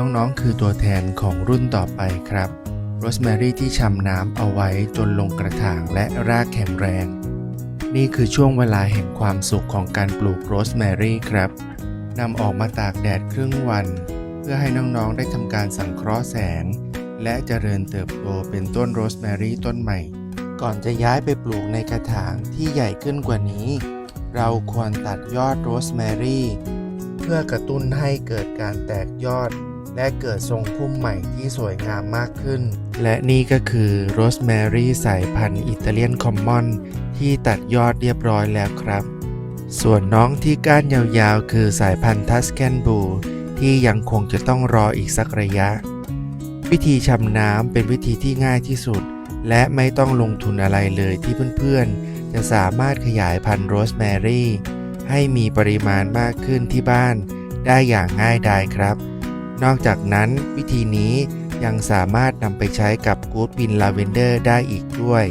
น้องๆ คือตัวแทนของรุ่นต่อไปครับโรสแมรี่ที่ชำน้ำเอาไว้จนลงกระถางและรากแข็งแรง นี่คือช่วงเวลาแห่งความสุขของการปลูกโรสแมรี่ครับนำออกมาตากแดดครึ่งวัน เพื่อให้น้องๆ ได้ทำการสังเคราะห์แสง และเจริญเติบโตเป็นต้นโรสแมรี่ต้นใหม่ ก่อนจะย้ายไปปลูกในกระถางที่ใหญ่ขึ้นกว่านี้ เราควรตัดยอดโรสแมรี่เพื่อกระตุ้นให้เกิดการแตกยอด และเกิดทรงพุ่มใหม่ที่สวยงามมากขึ้น และนี่ก็คือโรสแมรี่สายพันธุ์อิตาเลียนคอมมอนที่ตัดยอดเรียบร้อยแล้วครับ ส่วนน้องที่ก้านยาวๆ คือสายพันธุ์ทัสแคนบูที่ยังคงจะต้องรออีกสักระยะ วิธีชำน้ำเป็นวิธีที่ง่ายที่สุด และไม่ต้องลงทุนอะไรเลยที่เพื่อนๆ จะสามารถขยายพันธุ์โรสแมรี่ให้มีปริมาณมากขึ้นที่บ้านได้อย่างง่ายดายครับ นอกจากนั้นวิธีนี้ยังสามารถนำไปใช้กับกูดวินลาเวนเดอร์ได้อีกด้วย